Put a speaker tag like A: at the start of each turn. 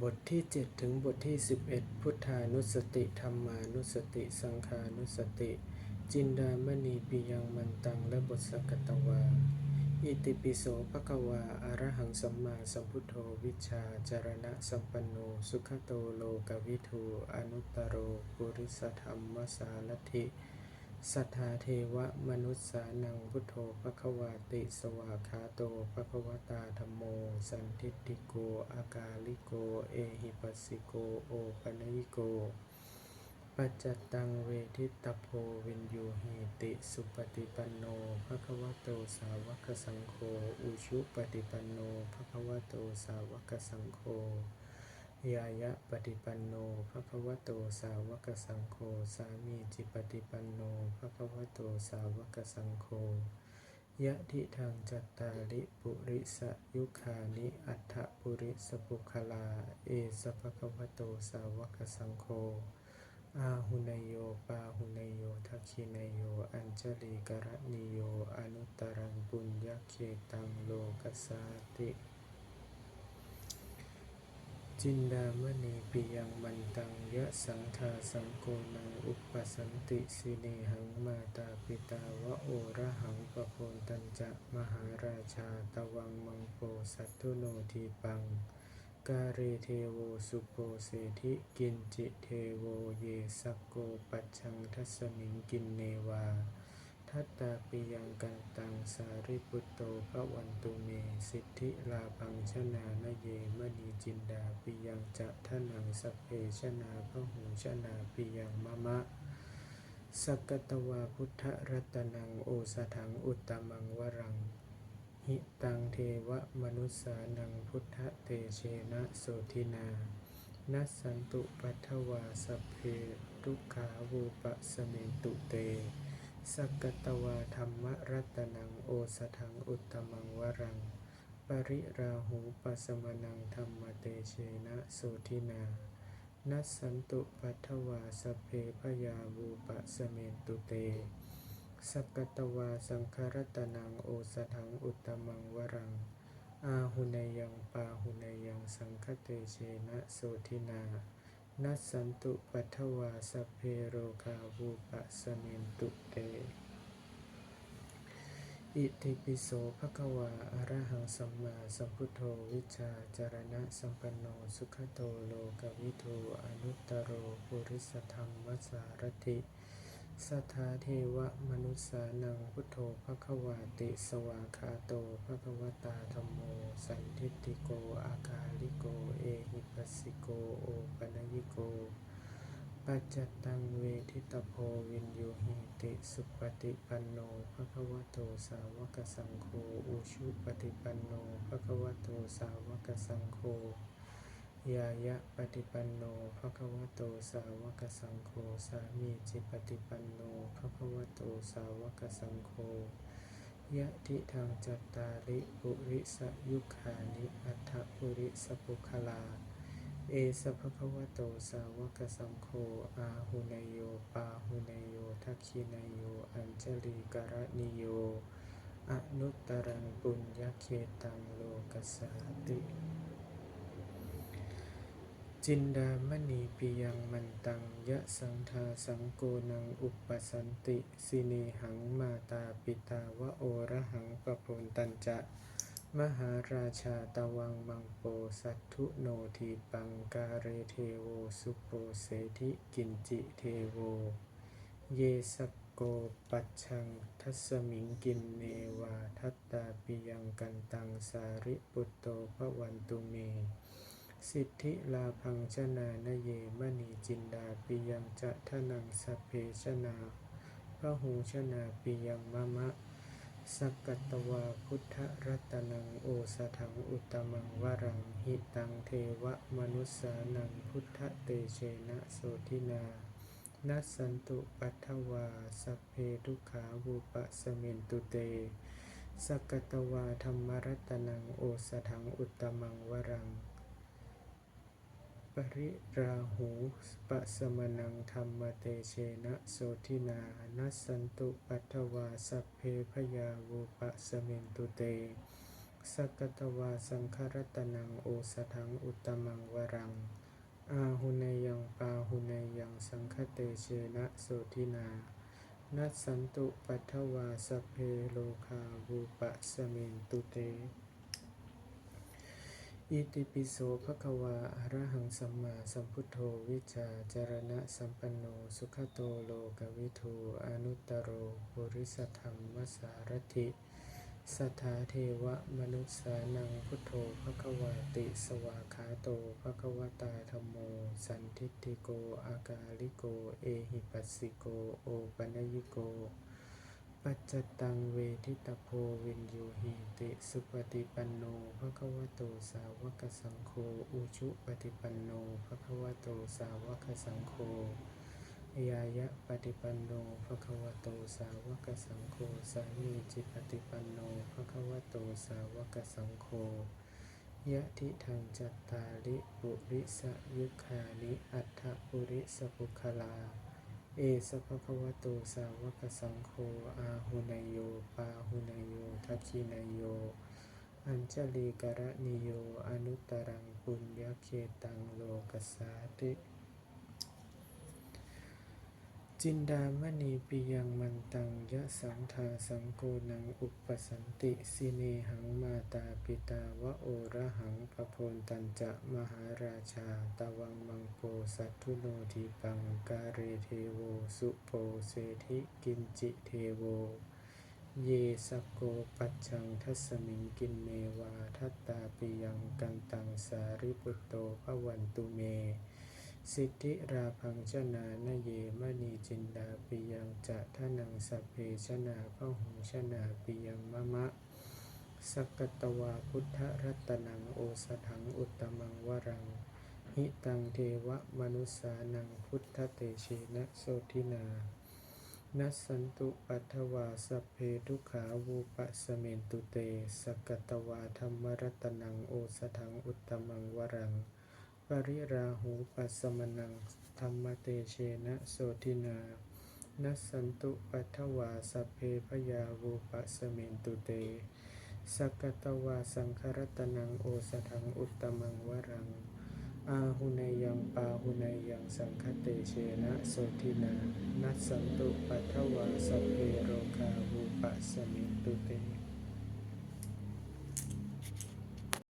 A: บทที่ 7 ถึงบทที่ 11 พุทธานุสติธรรมานุสติ สังขานุสติ จินดามณีปิยังมันตังและบทสกตวา อิติปิโสภควาอรหังสัมมาสัมพุทโธวิชชาจารณะสัมปันโน สุขโตโลกวิทูอนุตตโรปุริสธรรมสารถิ สัทธาเทวมนุษสานังพุทโธภควาติสวากขาโตภควตาธรรมโม สันทิฏฐิโก อากาลิโก เอหิปัสสิโก โอปัญิโก ปัจจตังเวทิตโพวินยูหิติสุปฏิปันโนภควโตสาวกสังโฆ อุชุปฏิปันโนภควโตสาวกสังโฆ ยายะปฏิปันโนภควโตสาวกสังโฆ สามีจิปฏิปันโนภควโตสาวกสังโฆ ยะทิทางจัตตาริปุริสยุคานิอัฏฐปุริสปุคลา เอสภควโตสาวกสังโฆ อาหุนยโยปาหุนยโยทักขินยโย อัญจลีกรณิโย อนุตตรังปุญญเขตังโลกัสสาติ จินดามณีปิยังมันตังยะสังทาสังโกนังอุปสันติสิเนหังมาตาปิตาวะโอระหังปโพนตัญจะมหาราชาตวังมังโปสัตถุโนทีปัง กาเรเทโวสุโปเสธิกินจิเทโวเยสักโกปัจฉังทัสมิงกินเนวา ทัตตาปิยังกันตังสาริปุตโตภวันตุเม สิทธิลาภังชนานเยมณีจินดาปิยังจะทนังสพเพชนาพระหูชนาปิยังมะมะสกตวาพุทธรัตนังโอสถังอุตตมังวรัง หิตังเทวมนุสสานังพุทธเตเชนะโสทินานัสสันตุปัทวาสเพทุกขาวูปะสเมนตุเต สกกตวาธรรมรัตนังโอสถังอุตมังวรัง ปริราหูปัสมนังธรรมเตเชนะโสทินานัสสันตุปัทวาสเพพยาวูปะสเมนตุเตสกกตวาสังคารตนังโอสถังอุตมังวรัง อาหุนยังปาหุนยังสังคเตเชนะโสทินา นัสสันตุปัทวาสเพโรคาวูปะสเมนตุเต อิติปิโสภะคะวาอะระหังสัมมาสัมพุทโธวิชาจารณะสัมปันโนสุขโตโลกวิทูอนุตตโรปุริสธรรมสารติ สัทธาเทวมนุสสานังพุทโธภะควาติสวากขาโตภะควตาธัมโม สันทิฏฐิโก อากาลิโก เอหิปัสสิโก โอปัญญิโก ปัจจตังเวทิตโพวินยูหิติสุปฏิปันโนภะควโตสาวกสังโฆ อุชุปฏิปันโนภะควโตสาวกสังโฆ ยายะปฏิปันโนภะคะวะโตสาวกสังโฆสามีจิปฏิปันโนภะคะวะโตสาวกสังโฆยะทิทางจัตตาริปุริสยุคานิอัฏฐปุริสปุคลา เอสภะคะวะโตสาวกสังโฆอาหุนโยปาหุนโยทักขินโยอัญจลีกรณิโยอนุตตรังปุญญเขตังโลกัสสาติ จินดามณีปิยังมันตังยะสังทาสังโกนังอุปสันติ สิเนหังมาตาปิตาวะโอระหังปโพนตัญจะ มหาราชาตวังมังโปสัตถุโนทีปังกาเรเทโวสุโปเสธิกินจิเทโว เยสโกปัจฉังทัสมิงกินเนวาทัตตาปิยังกันตังสาริปุตโตภวันตุเม สิทธิลาพังชนานเยมณีจินดาปิยังจะทนังสเพชนาพระหูชนาปิยังมะมะสักกัตวาพุทธรัตนังโอสถังอุตมังวรังหิตังเทวมนุสานังพุทธเตเชนะโสทินานัสสันตุปัทวาสัพเพทุขาวูปสมินตุเตสกกัตวาธรรมรัตนังโอสถังอุตตมังวรัง ปริราหูปะสมนังธรรมเตเชนะโสทินานัสสันตุปัทวาสัพเพพยาวูปะสมินตุเตสกตวาสังครัตนังโอสถังอุตมังวรัง อาหุเนยังปาหุเนยังสังคเตเชนะโสทินา นัสสันตุปัทวาสพเพโลคาวูปะสเมนตุเต อิติปิโสภะคะวาอะระหังสัมมาสัมพุทโธวิชาจารณะสัมปันโนสุขโตโลกวิทูอนุตตโรปุริสธรรมสารถิสัทธาเทวมนุษสานังพุทโธภะคะวาติสวาขาโตภะคะวตาธัมโม สันทิฏฐิโก อากาลิโก เอหิปัสสิโก โอปัญญิโก ปัจจตังเวทิตโพวินยูหิติสุปฏิปันโนภะคะวะโตสาวกสังโฆอุชุปฏิปันโนภะคะวะโตสาวกสังโฆยายะปฏิปันโนภะคะวะโตสาวกสังโฆสามีจิปฏิปันโนภะคะวะโตสาวกสังโฆยะทิทังจัตตาริปุริสยุคานิอัฏฐปุริสปุคลา เอสภะคะวะโตสาวกสังโฆอาหุนยโยปาหุนยโยทัคคินยโย อัญจลีกรณิโย อนุตตรังปุญญเขตังโลกัสาติ จินดามณีปิยังมันตังยะสังทาสังโกนังอุปสันติสิเนหังมาตาปิตาวะโอระหังปโพนตันจะมหาราชาตวังมังโปสัตทุโนทีปังกาเรเทโวสุโปเศธิกินจิเทโว เยสโกปัจจังทัสสมิงกินเมวาทัตตาปิยังกันตังสาริปุตโตภวันตุเม สิทธิราพังชนานเยมณีจินดาปิยังจะทะนังสพเพชนาพหุงชนาปิยังมะมะสกตวาพุทธรัตนังโอสถังอุตมังวรัง หิตังเทวมนุสานังพุทธเตเชนะโสทินานัสสันตุปัทวาสพเพทุขาวูปะสเมนตุเต สกตวาธรรมรัตนังโอสถังอุตมังวรัง ริราหูปัสมนัง ธรรมเตเชนะโสทินา นัสสันตุปัทวาสเพพยาวูปะสเมนตุเต สกตวาสังครัตนังโอสถังอุตตมังวรัง อาหุเนยังปาหุเนยังสังคเตเชนะโสทินา นัสสันตุปัทวาสเพโรคาวูปะสเมนตุเต